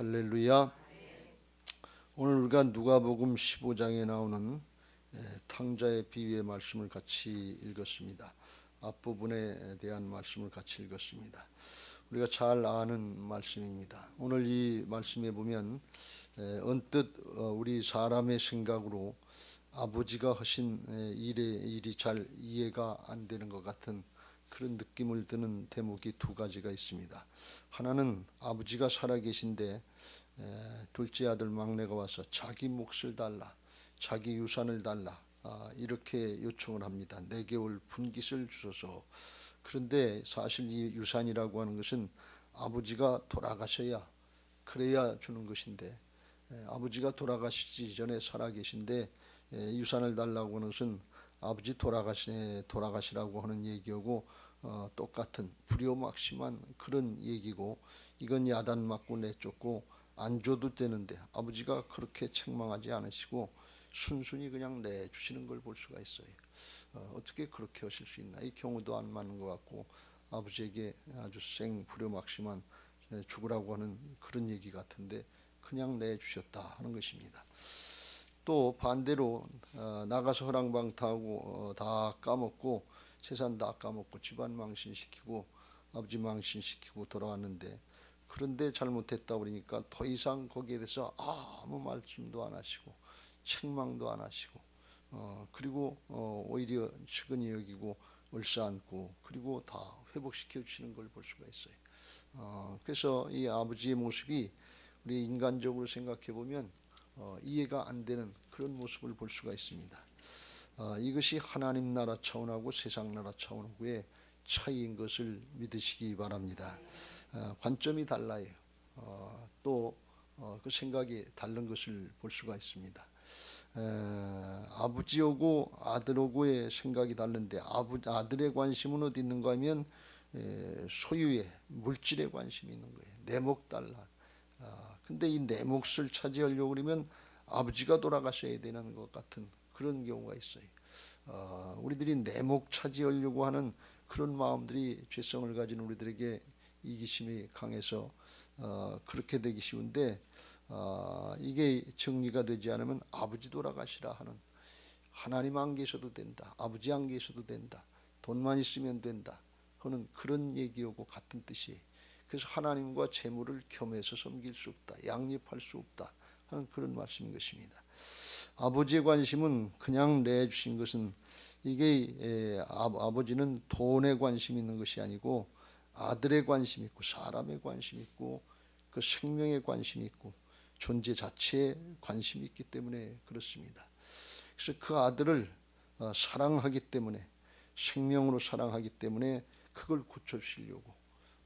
할렐루야. 오늘 우리가 누가복음 15장에 나오는 예, 탕자의 비유의 말씀을 같이 읽었습니다. 앞부분에 대한 말씀을 같이 읽었습니다. 우리가 잘 아는 말씀입니다. 오늘 이 말씀에 보면 예, 언뜻 어, 우리 사람의 생각으로 아버지가 하신 예, 일의 일이 잘 이해가 안 되는 것 같은 그런 느낌을 드는 대목이 두 가지가 있습니다. 하나는 아버지가 살아계신데 둘째 아들 막내가 와서 자기 몫을 달라, 자기 유산을 달라 아, 이렇게 요청을 합니다. 내게 올 분깃을 주소서. 그런데 사실 이 유산이라고 하는 것은 아버지가 돌아가셔야 그래야 주는 것인데 아버지가 돌아가시기 전에 살아계신데 유산을 달라고 하는 것은 아버지 돌아가시 돌아가시라고 하는 얘기하고 어, 똑같은 불효막심한 그런 얘기고 이건 야단 맞고 내쫓고 안 줘도 되는데 아버지가 그렇게 책망하지 않으시고 순순히 그냥 내주시는 걸 볼 수가 있어요. 어, 어떻게 그렇게 하실 수 있나? 이 경우도 안 맞는 것 같고 아버지에게 아주 생 불효막심한 죽으라고 하는 그런 얘기 같은데 그냥 내주셨다 하는 것입니다. 또 반대로 어, 나가서 허랑방타하고 어, 다 까먹고 재산 다 까먹고 집안 망신시키고 아버지 망신시키고 돌아왔는데 그런데 잘못했다 그러니까 더 이상 거기에 대해서 아무 말씀도 안 하시고 책망도 안 하시고 어, 그리고 어, 오히려 측은히 여기고 얼싸안고 그리고 다 회복시켜 주시는 걸 볼 수가 있어요. 어, 그래서 이 아버지의 모습이 우리 인간적으로 생각해 보면 어, 이해가 안 되는 그런 모습을 볼 수가 있습니다. 어, 이것이 하나님 나라 차원하고 세상 나라 차원하고의 차이인 것을 믿으시기 바랍니다. 어, 관점이 달라요. 어, 또그 어, 생각이 다른 것을 볼 수가 있습니다. 에, 아버지하고 아들하고의 생각이 다른데 아부, 아들의 관심은 어디 있는가 하면 에, 소유의 물질에 관심이 있는 거예요. 내목 달라. 아, 근데 이 내 몫을 차지하려고 그러면 아버지가 돌아가셔야 되는 것 같은 그런 경우가 있어요. 어, 우리들이 내 목 차지하려고 하는 그런 마음들이 죄성을 가진 우리들에게 이기심이 강해서 어, 그렇게 되기 쉬운데 어, 이게 정리가 되지 않으면 아버지 돌아가시라 하는 하나님 안 계셔도 된다. 아버지 안 계셔도 된다. 돈만 있으면 된다. 하는 그런 얘기하고 같은 뜻이에요. 그래서 하나님과 재물을 겸해서 섬길 수 없다. 양립할 수 없다. 하는 그런 말씀인 것입니다. 아버지의 관심은 그냥 내주신 것은 이게 아버지는 돈에 관심 있는 것이 아니고 아들의 관심 있고 사람의 관심 있고 그 생명에 관심 있고 존재 자체에 관심이 있기 때문에 그렇습니다. 그래서 그 아들을 어, 사랑하기 때문에 생명으로 사랑하기 때문에 그걸 고쳐주시려고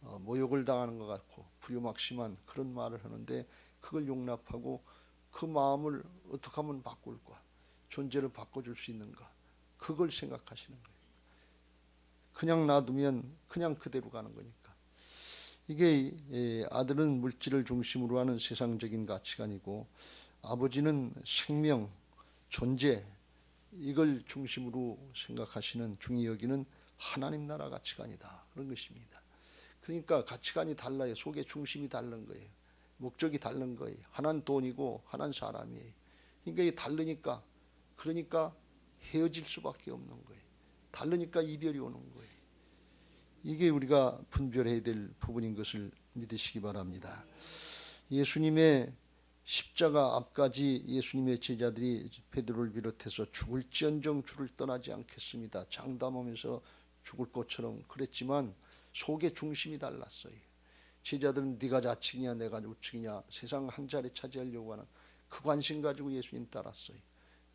어, 모욕을 당하는 것 같고 불효막심한 그런 말을 하는데 그걸 용납하고 그 마음을 어떻게 하면 바꿀까? 존재를 바꿔줄 수 있는가? 그걸 생각하시는 거예요. 그냥 놔두면 그냥 그대로 가는 거니까. 이게 예, 아들은 물질을 중심으로 하는 세상적인 가치관이고 아버지는 생명, 존재 이걸 중심으로 생각하시는 중히 여기는 하나님 나라 가치관이다 그런 것입니다. 그러니까 가치관이 달라요. 속의 중심이 다른 거예요. 목적이 다른 거예요. 하나는 돈이고 하나는 사람이에요. 그러니까 이게 다르니까 그러니까 헤어질 수밖에 없는 거예요. 다르니까 이별이 오는 거예요. 이게 우리가 분별해야 될 부분인 것을 믿으시기 바랍니다. 예수님의 십자가 앞까지 예수님의 제자들이 베드로를 비롯해서 죽을지언정 주를 떠나지 않겠습니다. 장담하면서 죽을 것처럼 그랬지만 속의 중심이 달랐어요. 제자들은 네가 좌측이냐 내가 우측이냐 세상 한 자리 차지하려고 하는 그 관심 가지고 예수님 따랐어요.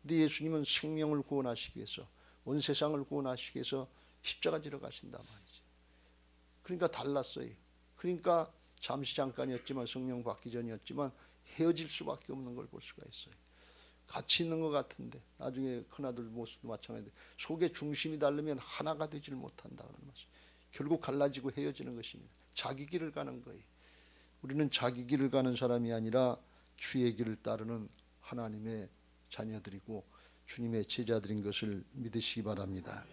근데 예수님은 생명을 구원하시기 위해서 온 세상을 구원하시기 위해서 십자가 지러 가신단 말이지. 그러니까 달랐어요. 그러니까 잠시 잠깐이었지만 성령 받기 전이었지만 헤어질 수밖에 없는 걸 볼 수가 있어요. 같이 있는 것 같은데 나중에 큰아들 모습도 마찬가지인데 속의 중심이 다르면 하나가 되질 못한다 그런 말씀. 결국 갈라지고 헤어지는 것입니다. 자기 길을 가는 거예요. 우리는 자기 길을 가는 사람이 아니라 주의 길을 따르는 하나님의 자녀들이고 주님의 제자들인 것을 믿으시기 바랍니다.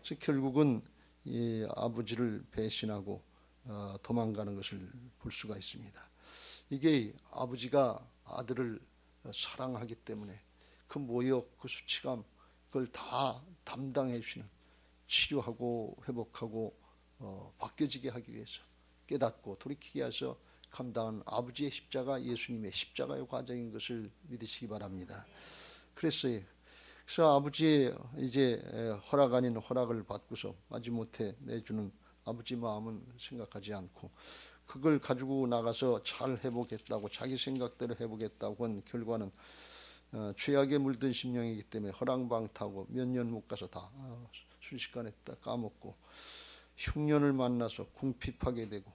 그래서 결국은 이 아버지를 배신하고 어, 도망가는 것을 볼 수가 있습니다. 이게 아버지가 아들을 사랑하기 때문에 그 모욕, 그 수치감 그걸 다 담당해 주시는 치료하고 회복하고 어, 바뀌어지게 하기 위해서 깨닫고 돌이키게 해서 감당한 아버지의 십자가 예수님의 십자가의 과정인 것을 믿으시기 바랍니다. 그랬어요. 그래서 아버지의 이제 허락 아닌 허락을 받고서 마지못해 내주는 아버지 마음은 생각하지 않고 그걸 가지고 나가서 잘 해보겠다고 자기 생각대로 해보겠다고 한 결과는 어, 죄악에 물든 심령이기 때문에 허랑방타고 몇 년 못 가서 다 어, 순식간에 다 까먹고 흉년을 만나서 궁핍하게 되고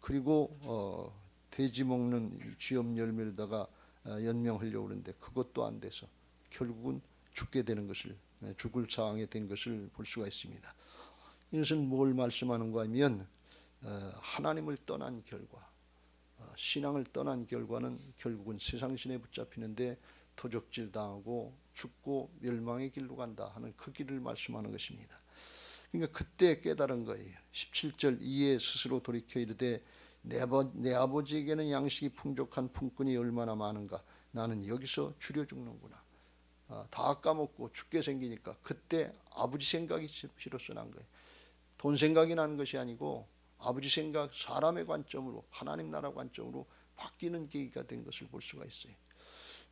그리고 어, 돼지 먹는 쥐염 열매로다가 어, 연명하려고 그러는데 그것도 안 돼서 결국은 죽게 되는 것을 예, 죽을 상황에 된 것을 볼 수가 있습니다. 이것은 뭘 말씀하는가 하면 어, 하나님을 떠난 결과 어, 신앙을 떠난 결과는 결국은 세상 신에 붙잡히는데 도적질 당하고 죽고 멸망의 길로 간다 하는 그 길을 말씀하는 것입니다. 그러니까 그때 깨달은 거예요. 17절 이에 스스로 돌이켜 이르되 내 아버지에게는 양식이 풍족한 품꾼이 얼마나 많은가 나는 여기서 줄여 죽는구나. 아, 다 까먹고 죽게 생기니까 그때 아버지 생각이 비로소 난 거예요. 돈 생각이 난 것이 아니고 아버지 생각, 사람의 관점으로 하나님 나라 관점으로 바뀌는 계기가 된 것을 볼 수가 있어요.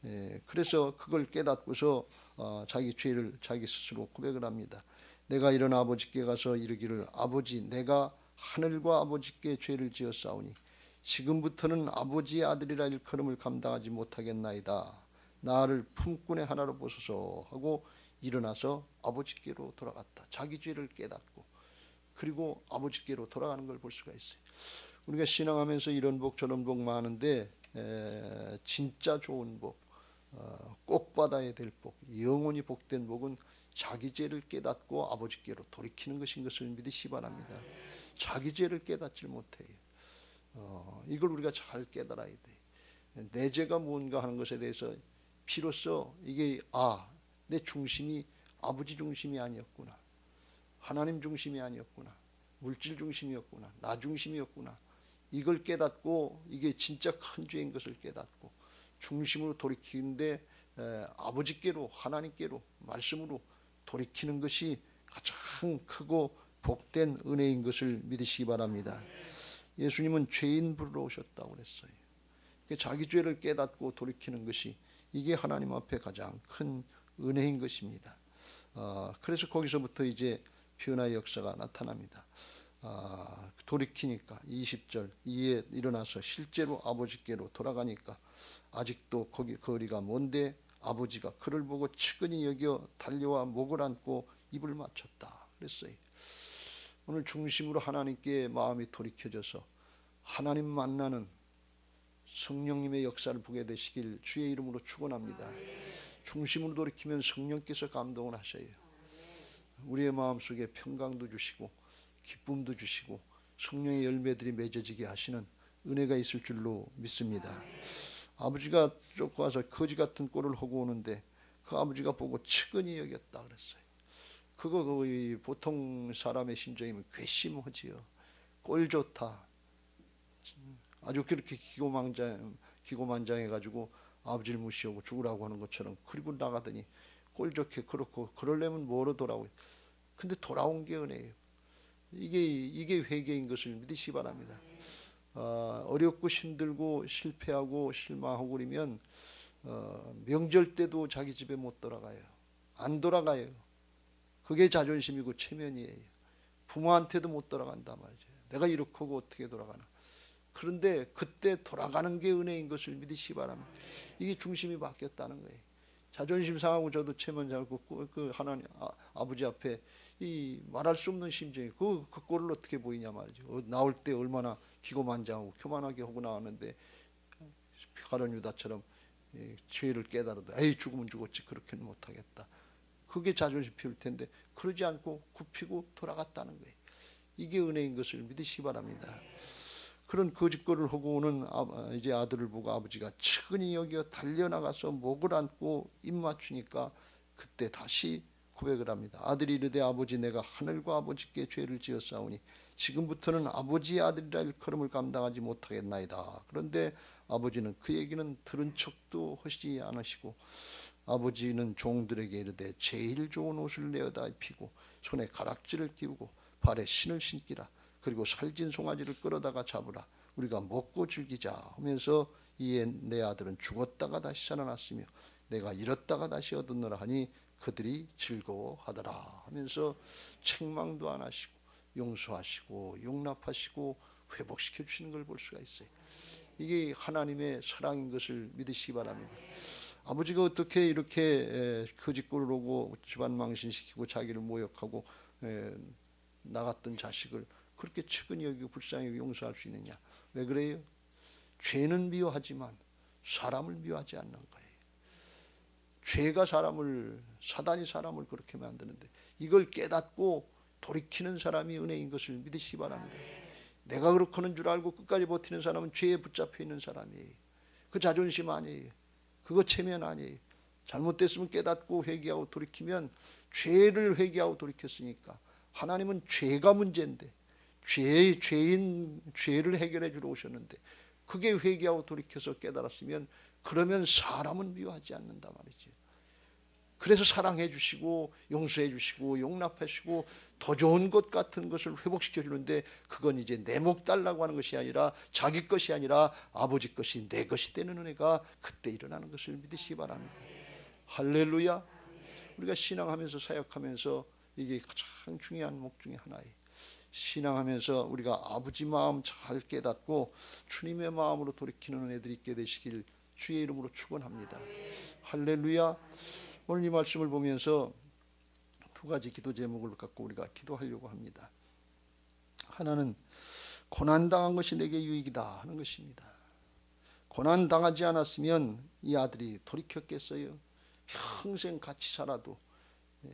예, 그래서 그걸 깨닫고서 어, 자기 죄를 자기 스스로 고백을 합니다. 내가 이런 아버지께 가서 이르기를 아버지 내가 하늘과 아버지께 죄를 지었사오니 지금부터는 아버지의 아들이라 일컬음을 감당하지 못하겠나이다. 나를 품꾼의 하나로 보소서 하고 일어나서 아버지께로 돌아갔다. 자기 죄를 깨닫고 그리고 아버지께로 돌아가는 걸 볼 수가 있어요. 우리가 신앙하면서 이런 복 저런 복 많은데 에, 진짜 좋은 복, 어, 꼭 받아야 될 복, 영원히 복된 복은 자기 죄를 깨닫고 아버지께로 돌이키는 것인 것을 믿으시 바랍니다. 자기 죄를 깨닫질 못해요. 어, 이걸 우리가 잘 깨달아야 돼. 내 죄가 무언가 하는 것에 대해서 비로소 이게 아, 내 중심이 아버지 중심이 아니었구나. 하나님 중심이 아니었구나. 물질 중심이었구나. 나 중심이었구나. 이걸 깨닫고 이게 진짜 큰 죄인 것을 깨닫고 중심으로 돌이키는데 에, 아버지께로 하나님께로 말씀으로 돌이키는 것이 가장 크고 복된 은혜인 것을 믿으시기 바랍니다. 예수님은 죄인 부르러 오셨다고 그랬어요. 자기 죄를 깨닫고 돌이키는 것이 이게 하나님 앞에 가장 큰 은혜인 것입니다. 어, 그래서 거기서부터 이제 변화의 역사가 나타납니다. 아, 돌이키니까 20절 이에 일어나서 실제로 아버지께로 돌아가니까 아직도 거기 거리가 먼데 아버지가 그를 보고 측은히 여겨 달려와 목을 안고 입을 맞췄다 그랬어요. 오늘 중심으로 하나님께 마음이 돌이켜져서 하나님 만나는 성령님의 역사를 보게 되시길 주의 이름으로 축원합니다. 중심으로 돌이키면 성령께서 감동을 하셔요. 우리의 마음속에 평강도 주시고 기쁨도 주시고 성령의 열매들이 맺어지게 하시는 은혜가 있을 줄로 믿습니다. 아버지가 쫓아와서 거지 같은 꼴을 하고 오는데 그 아버지가 보고 측은히 여겼다 그랬어요. 그거 거의 보통 사람의 심정이면 괘씸하지요. 꼴 좋다. 아주 그렇게 기고만장 기고만장해 가지고 아버지를 무시하고 죽으라고 하는 것처럼 그리고 나가더니 꼴 좋게 그렇고 그러려면 뭐로 돌아오? 근데 돌아온 게 은혜예요. 이게 이게 회개인 것을 믿으시 바랍니다. 어, 어렵고 힘들고 실패하고 실망하고 그러면 어, 명절 때도 자기 집에 못 돌아가요. 안 돌아가요. 그게 자존심이고 체면이에요. 부모한테도 못 돌아간다 말이죠. 내가 이렇게 하고 어떻게 돌아가나. 그런데 그때 돌아가는 게 은혜인 것을 믿으시 바랍니다. 이게 중심이 바뀌었다는 거예요. 자존심 상하고 저도 체면 잡고 그 하나님 아, 아버지 앞에 이 말할 수 없는 심정이 그, 그 꼴을 어떻게 보이냐 말이죠. 어, 나올 때 얼마나 기고만장하고 교만하게 하고 나왔는데 가론 유다처럼 예, 죄를 깨달아도 에이 죽으면 죽었지 그렇게는 못하겠다. 그게 자존심 피울 텐데 그러지 않고 굽히고 돌아갔다는 거예요. 이게 은혜인 것을 믿으시 바랍니다. 그런 거짓거리를 하고 오는 아, 이제 아들을 보고 아버지가 측은히 여겨 달려나가서 목을 안고 입 맞추니까 그때 다시 고백을 합니다. 아들이 이르되 아버지 내가 하늘과 아버지께 죄를 지었사오니 지금부터는 아버지의 아들이라 일컬음을 감당하지 못하겠나이다. 그런데 아버지는 그 얘기는 들은 척도 하시지 않으시고 아버지는 종들에게 이르되 제일 좋은 옷을 내어다 입히고 손에 가락지를 띄우고 발에 신을 신기라 그리고 살진 송아지를 끌어다가 잡으라 우리가 먹고 즐기자 하면서 이에 내 아들은 죽었다가 다시 살아났으며 내가 잃었다가 다시 얻었노라 하니 그들이 즐거워하더라 하면서 책망도 안 하시고 용서하시고 용납하시고 회복시켜 주시는 걸 볼 수가 있어요. 이게 하나님의 사랑인 것을 믿으시기 바랍니다. 아버지가 어떻게 이렇게 에, 거짓골을 오고 집안 망신시키고 자기를 모욕하고 에, 나갔던 자식을 그렇게 측은히 여기고 불쌍히 여기고 용서할 수 있느냐? 왜 그래요? 죄는 미워하지만 사람을 미워하지 않는 거예요. 죄가 사람을 사단이 사람을 그렇게 만드는데 이걸 깨닫고 돌이키는 사람이 은혜인 것을 믿으시기 바랍니다. 내가 그렇게는 줄 알고 끝까지 버티는 사람은 죄에 붙잡혀 있는 사람이에요. 그 자존심 아니에요. 그거 체면 아니에요. 잘못됐으면 깨닫고 회개하고 돌이키면 죄를 회개하고 돌이켰으니까 하나님은 죄가 문제인데 죄 죄인 죄를 해결해 주러 오셨는데 그게 회개하고 돌이켜서 깨달았으면 그러면 사람은 미워하지 않는다 말이죠. 그래서 사랑해 주시고 용서해 주시고 용납해 주시고 더 좋은 것 같은 것을 회복시켜 주는데 그건 이제 내 목 달라고 하는 것이 아니라 자기 것이 아니라 아버지 것이 내 것이 되는 은혜가 그때 일어나는 것을 믿으시기 바랍니다. 할렐루야. 우리가 신앙하면서 사역하면서 이게 가장 중요한 목 중에 하나예요. 신앙하면서 우리가 아버지 마음 잘 깨닫고 주님의 마음으로 돌이키는 은혜들이 있게 되시길 주의 이름으로 축원합니다. 할렐루야. 오늘 이 말씀을 보면서 두 가지 기도 제목을 갖고 우리가 기도하려고 합니다. 하나는 고난 당한 것이 내게 유익이다 하는 것입니다. 고난 당하지 않았으면 이 아들이 돌이켰겠어요. 평생 같이 살아도 예,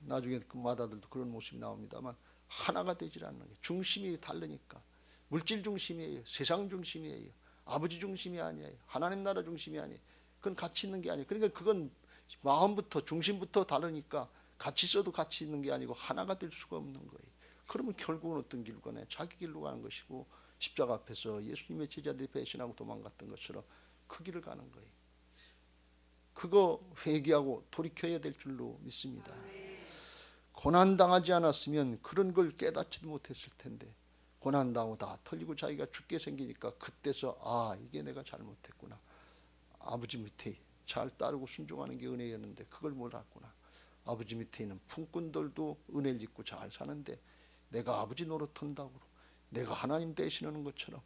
나중에 그 맏아들도 그런 모습이 나옵니다만 하나가 되질 않는 게 중심이 다르니까 물질 중심이에요. 세상 중심이에요. 아버지 중심이 아니에요. 하나님 나라 중심이 아니에요. 그건 같이 있는 게 아니에요. 그러니까 그건 마음부터 중심부터 다르니까 같이 써도 같이 있는 게 아니고 하나가 될 수가 없는 거예요. 그러면 결국은 어떤 길로 가냐? 자기 길로 가는 것이고 십자가 앞에서 예수님의 제자들이 배신하고 도망갔던 것처럼 그 길을 가는 거예요. 그거 회개하고 돌이켜야 될 줄로 믿습니다. 고난 당하지 않았으면 그런 걸 깨닫지도 못했을 텐데 고난 당하고 다 털리고 자기가 죽게 생기니까 그때서 아 이게 내가 잘못했구나. 아버지 밑에 잘 따르고 순종하는 게 은혜였는데 그걸 몰랐구나. 아버지 밑에 있는 품꾼들도 은혜를 입고 잘 사는데 내가 아버지 노릇한다고 내가 하나님 대신하는 것처럼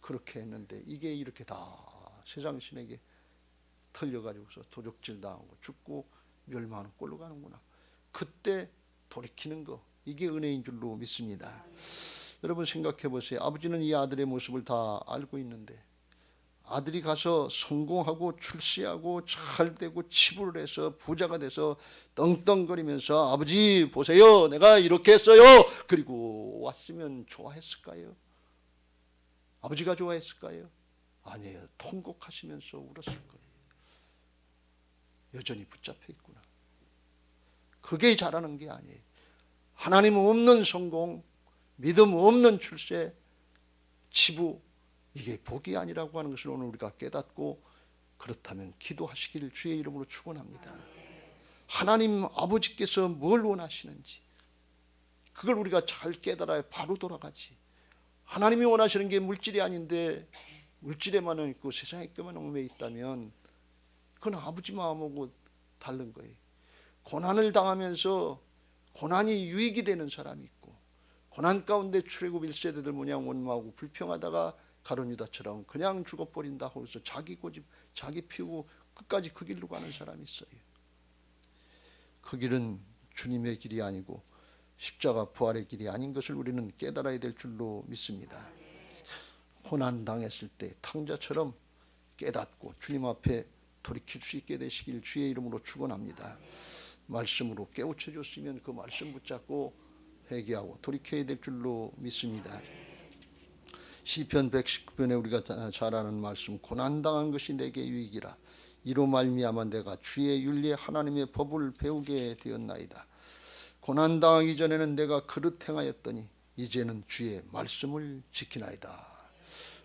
그렇게 했는데 이게 이렇게 다 세상 신에게 털려가지고서 도적질 당하고 죽고 멸망하는 꼴로 가는구나. 그때 돌이키는 거 이게 은혜인 줄로 믿습니다. 여러분 생각해 보세요. 아버지는 이 아들의 모습을 다 알고 있는데 아들이 가서 성공하고 출세하고 잘 되고 치부를 해서 부자가 돼서 떵떵거리면서 아버지 보세요 내가 이렇게 했어요 그리고 왔으면 좋아했을까요? 아버지가 좋아했을까요? 아니에요 통곡하시면서 울었을 거예요 여전히 붙잡혀 있구나 그게 잘하는 게 아니에요 하나님 없는 성공 믿음 없는 출세 치부 이게 복이 아니라고 하는 것을 오늘 우리가 깨닫고 그렇다면 기도하시기를 주의 이름으로 축원합니다. 하나님 아버지께서 뭘 원하시는지 그걸 우리가 잘 깨달아야 바로 돌아가지. 하나님이 원하시는 게 물질이 아닌데 물질에만 있고 세상에 것만 얽매 있다면 그건 아버지 마음하고 다른 거예요. 고난을 당하면서 고난이 유익이 되는 사람이 있고 고난 가운데 출애굽 1세대들 모양 원망하고 불평하다가 가론 유다처럼 그냥 죽어버린다 하고서 자기 고집 자기 피우고 끝까지 그 길로 가는 사람이 있어요. 그 길은 주님의 길이 아니고 십자가 부활의 길이 아닌 것을 우리는 깨달아야 될 줄로 믿습니다. 고난 당했을 때 탕자처럼 깨닫고 주님 앞에 돌이킬 수 있게 되시길 주의 이름으로 축원합니다. 말씀으로 깨우쳐 줬으면 그 말씀 붙잡고 회개하고 돌이켜야 될 줄로 믿습니다. 시편 119편에 우리가 잘 아는 말씀 고난 당한 것이 내게 유익이라 이로 말미암아 내가 주의 윤리 하나님의 법을 배우게 되었나이다. 고난 당하기 전에는 내가 그릇 행하였더니 이제는 주의 말씀을 지키나이다.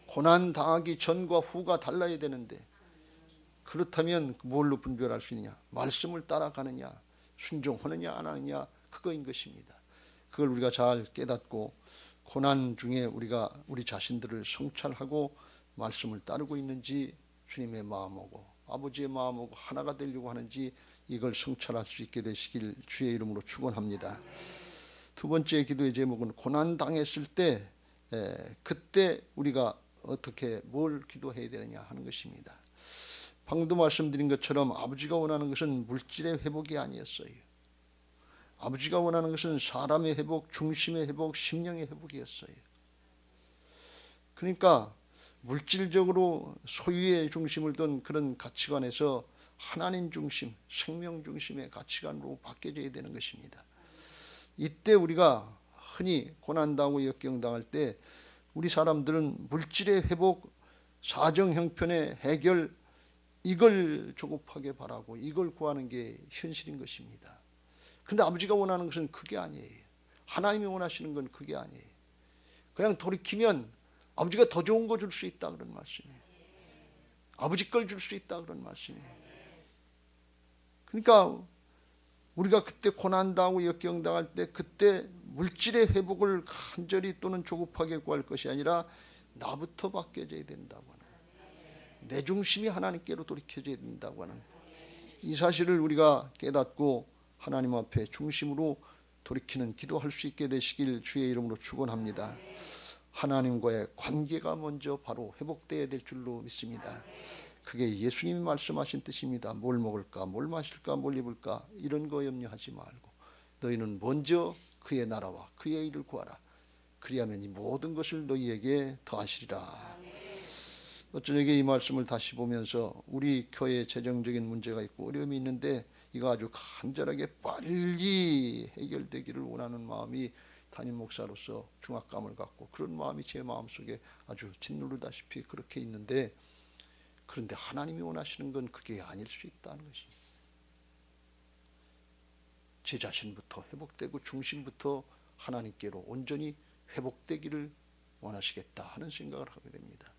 고난 당하기 전과 후가 달라야 되는데 그렇다면 뭘로 분별할 수 있느냐? 말씀을 따라가느냐, 순종하느냐 안 하느냐 그거인 것입니다. 그걸 우리가 잘 깨닫고 고난 중에 우리가 우리 자신들을 성찰하고 말씀을 따르고 있는지 주님의 마음하고 아버지의 마음하고 하나가 되려고 하는지 이걸 성찰할 수 있게 되시길 주의 이름으로 축원합니다. 두 번째 기도의 제목은 고난 당했을 때 에, 그때 우리가 어떻게 뭘 기도해야 되느냐 하는 것입니다. 방금도 말씀드린 것처럼 아버지가 원하는 것은 물질의 회복이 아니었어요. 아버지가 원하는 것은 사람의 회복, 중심의 회복, 심령의 회복이었어요. 그러니까 물질적으로 소유의 중심을 둔 그런 가치관에서 하나님 중심, 생명 중심의 가치관으로 바뀌어져야 되는 것입니다. 이때 우리가 흔히 고난당하고 역경당할 때 우리 사람들은 물질의 회복, 사정 형편의 해결 이걸 조급하게 바라고 이걸 구하는 게 현실인 것입니다. 근데 아버지가 원하는 것은 그게 아니에요. 하나님이 원하시는 건 그게 아니에요. 그냥 돌이키면 아버지가 더 좋은 거 줄 수 있다 그런 말씀이에요. 아버지 걸 줄 수 있다 그런 말씀이에요. 그러니까 우리가 그때 고난당하고 역경당할 때 그때 물질의 회복을 간절히 또는 조급하게 구할 것이 아니라 나부터 바뀌어져야 된다고 내 중심이 하나님께로 돌이켜져야 된다고 하는 이 사실을 우리가 깨닫고 하나님 앞에 중심으로 돌이키는 기도할 수 있게 되시길 주의 이름으로 축원합니다. 하나님과의 관계가 먼저 바로 회복되어야 될 줄로 믿습니다. 그게 예수님이 말씀하신 뜻입니다. 뭘 먹을까, 뭘 마실까, 뭘 입을까 이런 거 염려하지 말고 너희는 먼저 그의 나라와 그의 일을 구하라. 그리하면 이 모든 것을 너희에게 더하시리라. 어쩌게 이 말씀을 다시 보면서 우리 교회 재정적인 문제가 있고 어려움이 있는데 이거 아주 간절하게 빨리 해결되기를 원하는 마음이 담임 목사로서 중압감을 갖고 그런 마음이 제 마음속에 아주 짓누르다시피 그렇게 있는데 그런데 하나님이 원하시는 건 그게 아닐 수 있다는 것이 제 자신부터 회복되고 중심부터 하나님께로 온전히 회복되기를 원하시겠다 하는 생각을 하게 됩니다.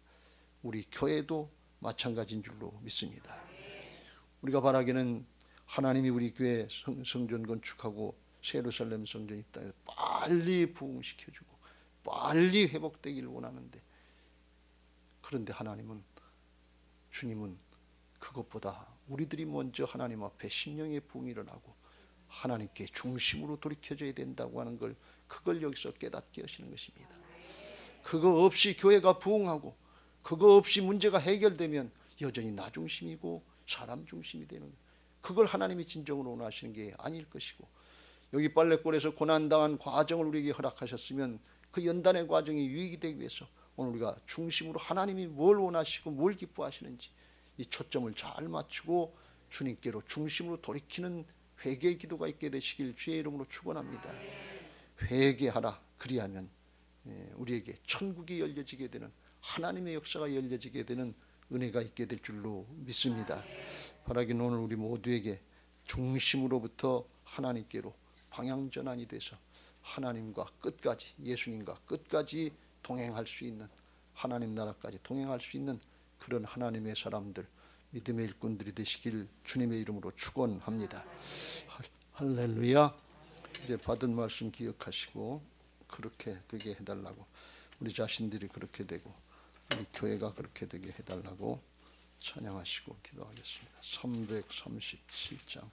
우리 교회도 마찬가지인 줄로 믿습니다. 우리가 바라기는 하나님이 우리 교회 성, 성전 건축하고 세루살렘 성전이 해서 빨리 부흥시켜주고 빨리 회복되기를 원하는데 그런데 하나님은 주님은 그것보다 우리들이 먼저 하나님 앞에 심령의 부흥이 일어나고 하나님께 중심으로 돌이켜져야 된다고 하는 걸 그걸 여기서 깨닫게 하시는 것입니다. 그거 없이 교회가 부흥하고 그거 없이 문제가 해결되면 여전히 나 중심이고 사람 중심이 되는. 그걸 하나님이 진정으로 원하시는 게 아닐 것이고 여기 빨래골에서 고난당한 과정을 우리에게 허락하셨으면 그 연단의 과정이 유익이 되기 위해서 오늘 우리가 중심으로 하나님이 뭘 원하시고 뭘 기뻐하시는지 이 초점을 잘 맞추고 주님께로 중심으로 돌이키는 회개의 기도가 있게 되시길 주의 이름으로 축원합니다. 회개하라 그리하면 예, 우리에게 천국이 열려지게 되는 하나님의 역사가 열려지게 되는 은혜가 있게 될 줄로 믿습니다. 바라기는 오늘 우리 모두에게 중심으로부터 하나님께로 방향 전환이 돼서 하나님과 끝까지 예수님과 끝까지 동행할 수 있는 하나님 나라까지 동행할 수 있는 그런 하나님의 사람들 믿음의 일꾼들이 되시길 주님의 이름으로 축원합니다. 할렐루야. 이제 받은 말씀 기억하시고 그렇게 되게 해달라고 우리 자신들이 그렇게 되고 우리 교회가 그렇게 되게 해달라고 찬양하시고 기도하겠습니다. 337장